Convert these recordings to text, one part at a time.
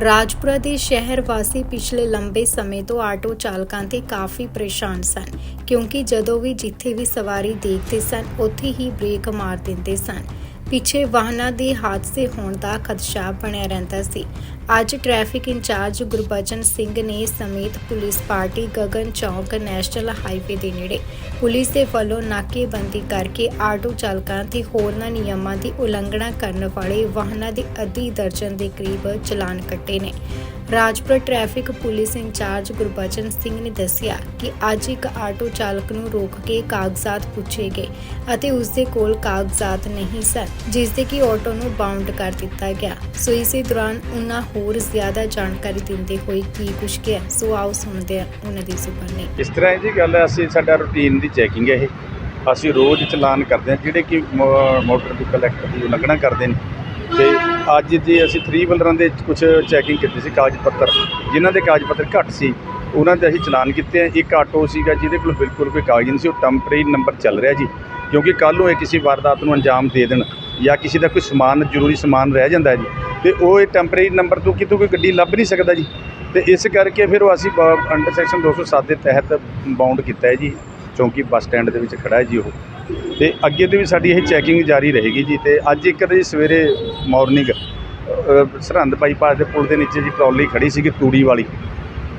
ਰਾਜਪੁਰਾ ਦੇ ਸ਼ਹਿਰ ਵਾਸੀ ਪਿਛਲੇ ਲੰਬੇ ਸਮੇਂ ਤੋਂ ਆਟੋ ਚਾਲਕਾਂ ਤੇ ਕਾਫੀ ਪਰੇਸ਼ਾਨ ਸਨ, ਕਿਉਂਕਿ ਜਦੋਂ ਵੀ ਜਿੱਥੇ ਵੀ ਸਵਾਰੀ ਦੇਖਦੇ ਸਨ, ਉੱਥੇ ਹੀ ਬ੍ਰੇਕ ਮਾਰ ਦਿੰਦੇ ਸਨ। ਪਿੱਛੇ ਵਾਹਨਾਂ ਦੇ ਹਾਦਸੇ ਹੋਣ ਦਾ ਖਦਸ਼ਾ ਬਣਿਆ ਰਹਿੰਦਾ ਸੀ। ਅੱਜ ਟ੍ਰੈਫਿਕ ਇੰਚਾਰਜ ਗੁਰਬਚਨ ਸਿੰਘ ਨੇ ਸਮੇਤ police party Gagan Chowk national highway ਦੇ ਨੇੜੇ ਪੁਲਿਸ ਦੇ ਵੱਲੋਂ ਨਾਕੇਬੰਦੀ ਕਰਕੇ ਆਟੋ ਚਾਲਕਾਂ ਤੇ ਹੋਰਨਾਂ ਨਿਯਮਾਂ ਦੀ ਉਲੰਘਣਾ ਕਰਨ ਵਾਲੇ ਵਾਹਨਾਂ ਦੇ ਅੱਧੀ ਦਰਜਨ ਦੇ ਕਰੀਬ ਚਲਾਨ ਕੱਟੇ ਨੇ। Rajpur traffic police incharge Gurbachan Singh ਨੇ ਦੱਸਿਆ ਕਿ ਅੱਜ ਇੱਕ ਆਟੋ ਚਾਲਕ ਨੂੰ ਰੋਕ ਕੇ ਕਾਗਜ਼ਾਤ ਪੁੱਛੇ ਗਏ ਅਤੇ ਉਸ ਦੇ ਕੋਲ ਕਾਗਜ਼ਾਤ ਨਹੀਂ ਸਨ ਜਿਸ ਦੇ ਕਿ ਆਟੋ ਨੂੰ ਬਾਉਂਡ ਕਰ ਦਿੱਤਾ ਗਿਆ। ਸੋ ਇਸੇ ਦੌਰਾਨ ਉਹਨਾਂ ਹੋਰ ਜ਼ਿਆਦਾ ਜਾਣਕਾਰੀ ਦਿੰਦੇ ਹੋਏ ਕੀ ਕੁਝ ਕਿਹਾ, ਸੋ ਆਓ ਸੁਣਦੇ ਹਾਂ ਉਹਨਾਂ ਦੀ ਜ਼ੁਬਾਨੀ। ਇਸ ਤਰ੍ਹਾਂ ਇਹ ਜੀ ਗੱਲ ਹੈ, ਅਸੀਂ ਸਾਡਾ ਰੂਟੀਨ ਦੀ ਚੈਕਿੰਗ ਹੈ ਇਹ। ਅਸੀਂ ਰੋਜ਼ ਚਲਾਨ ਕਰਦੇ ਹਾਂ, ਜਿਹੜੇ ਕਿ ਮੋਟਰ ਵਹੀਕਲ ਐਕਟ ਦੀ ਉਲੰਘਣਾ ਕਰਦੇ ਨੇ। ਤੇ ਅੱਜ ਜੇ ਅਸੀਂ 3 ਵੀਲਰਾਂ ਦੇ ਕੁਝ ਚੈਕਿੰਗ ਕੀਤੀ ਸੀ, ਕਾਗਜ਼ ਪੱਤਰ, ਜਿਨ੍ਹਾਂ ਦੇ ਕਾਗਜ਼ ਪੱਤਰ ਘੱਟ ਸੀ, ਉਹਨਾਂ ਦੇ ਅਸੀਂ ਚਲਾਨ ਕੀਤੇ ਆ। ਇੱਕ ਆਟੋ ਸੀਗਾ ਜਿਹਦੇ ਕੋਲ ਬਿਲਕੁਲ ਕੋਈ ਕਾਗਜ਼ ਨਹੀਂ ਸੀ, ਉਹ ਟੈਂਪਰੇਰੀ ਨੰਬਰ ਚੱਲ ਰਿਹਾ ਜੀ। ਕਿਉਂਕਿ ਕੱਲ੍ਹ ਨੂੰ ਇਹ ਕਿਸੇ ਵਾਰਦਾਤ ਨੂੰ ਅੰਜਾਮ ਦੇ ਦੇਣ ਜਾਂ ਕਿਸੇ ਦਾ ਕੋਈ ਸਮਾਨ, ਜ਼ਰੂਰੀ ਸਮਾਨ ਰਹਿ ਜਾਂਦਾ ਜੀ। ਤੇ ਉਹ ਇਹ ਟੈਂਪਰੇਰੀ ਨੰਬਰ ਤੋਂ ਕਿਤੋਂ ਕੋਈ ਗੱਡੀ ਲੱਭ ਨਹੀਂ ਸਕਦਾ ਜੀ। ਤੇ ਇਸ ਕਰਕੇ ਫਿਰ ਉਹ ਅਸੀਂ ਅੰਡਰ ਸੈਕਸ਼ਨ 207 ਦੇ ਤਹਿਤ ਬਾਉਂਡ ਕੀਤਾ ਹੈ ਜੀ, ਚੌਂਕੀ ਬੱਸ ਸਟੈਂਡ ਦੇ ਵਿੱਚ ਖੜਾ ਹੈ ਜੀ ਉਹ। ਤੇ ਅੱਗੇ ਤੋਂ ਵੀ ਸਾਡੀ ਇਹ ਚੈਕਿੰਗ ਜਾਰੀ ਰਹੇਗੀ ਜੀ ਤੇ ਅੱਜ ਇੱਕ ਜੀ ਸਵੇਰੇ ਮਾਰਨਿੰਗ ਸਰਹੰਦ ਬਾਈਪਾਸ ਦੇ ਪੁਲ ਦੇ ਨੀਚੇ ਜੀ ਟਰਾਲੀ ਖੜੀ ਸੀਗੀ ਤੂੜੀ ਵਾਲੀ।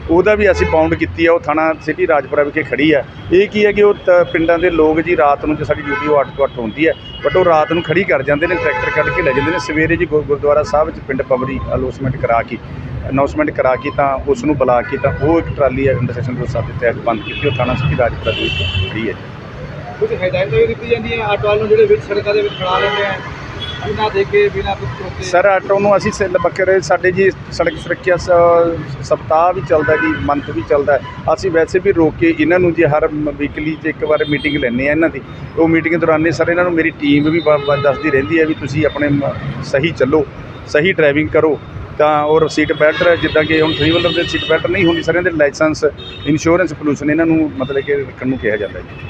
ਉਹਦਾ ਵੀ ਅਸੀਂ ਬਾਉਂਡ ਕੀਤੀ ਆ, ਉਹ ਥਾਣਾ ਸਿਟੀ ਰਾਜਪੁਰਾ ਵਿਖੇ ਖੜੀ ਆ। ਇਹ ਕੀ ਹੈ ਕਿ ਉਹ ਤ- ਪਿੰਡਾਂ ਦੇ ਲੋਕ ਜੀ ਰਾਤ ਨੂੰ ਜੇ ਸਾਡੀ ਡਿਊਟੀ ਉਹ 8 ਤੋਂ 8 ਹੁੰਦੀ ਹੈ ਬਟ ਉਹ ਰਾਤ ਨੂੰ ਖੜੀ ਕਰ ਜਾਂਦੇ ਨੇ ਟਰੈਕਟਰ ਕੱਢ ਕੇ ਲੈ ਜਾਂਦੇ ਨੇ। ਸਵੇਰੇ ਜੀ ਗੁਰ- ਗੁਰਦੁਆਰਾ ਸਾਹਿਬ ਵਿੱਚ ਪਿੰਡ ਪਵਰੀ ਅਲੋਸਮੈਂਟ ਕਰਾ ਕੇ ਅਨਾਉਂਸਮੈਂਟ ਕਰਾ ਕੇ ਤਾਂ ਉਸ ਨੂੰ ਬੁਲਾ ਕੇ ਤਾਂ ਉਹ ਇੱਕ ਟਰਾਲੀ ਹੈ ਅੰਡਰ ਸੈਕਸ਼ਨ 207 ਦੇ ਤਹਿਤ ਬੰਦ ਕੀਤੀ, ਉਹ ਥਾਣਾ ਸਿਟੀ ਰਾਜਪੁਰਾ ਦੇ ਵਿੱਚ ਖੜੀ ਹੈ ਕੁਝ ਹਦਾਇਤਾਂ ਵੀ ਦਿੱਤੀ ਜਾਂਦੀਆਂ, ਆਟੋ ਵਾਲ ਨੂੰ ਜਿਹੜੇ ਵਿੱਚ ਸੜਕਾਂ ਦੇ ਵਿੱਚ ਖੜਾ ਲੈਂਦੇ ਆ ਬਿਨਾਂ ਦੇਖੇ ਬਿਨਾਂ ਕੁਝ ਰੋਕੇ ਸਰ, ਆਟੋ ਨੂੰ ਅਸੀਂ ਸਿੱਲ ਬੱਕਰੇ ਸਾਡੇ ਜੀ ਸੜਕ ਸੁਰੱਖਿਆ ਸ- ਸਪਤਾਹ ਵੀ ਚੱਲਦਾ ਜੀ, ਮੰਥ ਵੀ ਚੱਲਦਾ ਹੈ। ਅਸੀਂ ਵੈਸੇ ਵੀ ਰੋਕ ਕੇ ਇਹਨਾਂ ਨੂੰ ਜੀ ਹਰ ਵੀਕਲੀ 'ਚ ਇੱਕ ਵਾਰ ਮੀਟਿੰਗ ਲੈਂਦੇ ਆ ਇਹਨਾਂ ਦੀ। ਉਹ ਮੀਟਿੰਗ ਦੌਰਾਨੇ ਸਰ, ਇਹਨਾਂ ਨੂੰ ਮੇਰੀ ਟੀਮ ਵੀ ਬ- ਬ- ਦੱਸਦੀ ਰਹਿੰਦੀ ਹੈ ਵੀ ਤੁਸੀਂ ਆਪਣੇ ਮ- ਸਹੀ ਚੱਲੋ, ਸਹੀ ਡਰਾਈਵਿੰਗ ਕਰੋ। ਤਾਂ ਔਰ ਸੀਟ ਬੈਲਟ ਜਿੱਦਾਂ ਕਿ ਹੁਣ 3 ਵੀਲਰ ਦੇ ਸੀਟ ਬੈਲਟ ਨਹੀਂ ਹੁੰਦੀ, ਸਰ ਇਹਨਾਂ ਦੇ ਲਾਇਸੈਂਸ ਇੰਸ਼ੋਰੈਂਸ ਪੋਲੂਸ਼ਨ ਇਹਨਾਂ ਨੂੰ ਮਤਲਬ ਕਿ ਰੱਖਣ ਨੂੰ ਕਿਹਾ ਜਾਂਦਾ ਜੀ।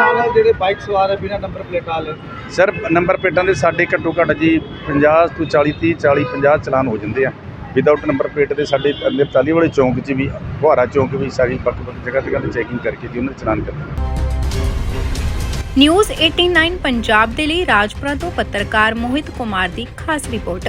ਨਾਲ ਜਿਹੜੇ ਬਾਈਕ ਸਵਾਰ ਹੈ ਬਿਨਾਂ ਨੰਬਰ ਪਲੇਟ ਵਾਲੇ ਸਰ ਨੰਬਰ ਪਲੇਟਾਂ ਦੇ ਸਾਡੇ ਘੱਟੋ ਘੱਟ ਜੀ 50 ਤੋਂ 40 30 40 50 ਚਲਾਨ ਹੋ ਜਾਂਦੇ ਆ। ਵਿਦਆਊਟ ਨੰਬਰ ਪਲੇਟ ਦੇ ਸਾਡੇ ਅੰਦਰ ਚਾਲੀ ਵਾਲੇ ਚੌਂਕ 'ਚ ਵੀ ਫੁਹਾਰਾ ਚੌਂਕ ਵੀ ਸਾਰੀ ਵੱਖ ਵੱਖ ਜਗ੍ਹਾ ਜਗ੍ਹਾ ਤੇ ਚੈਕਿੰਗ ਕਰਕੇ ਜੀ ਉਹਨਾਂ ਦੇ ਚਲਾਨ ਕਰਦੇ ਨਿਊਜ਼ 89 ਪੰਜਾਬ ਦੇ ਲਈ ਰਾਜਪੁਰਾ ਤੋਂ ਪੱਤਰਕਾਰ ਮੋਹਿਤ ਕੁਮਾਰ ਦੀ ਖਾਸ ਰਿਪੋਰਟ।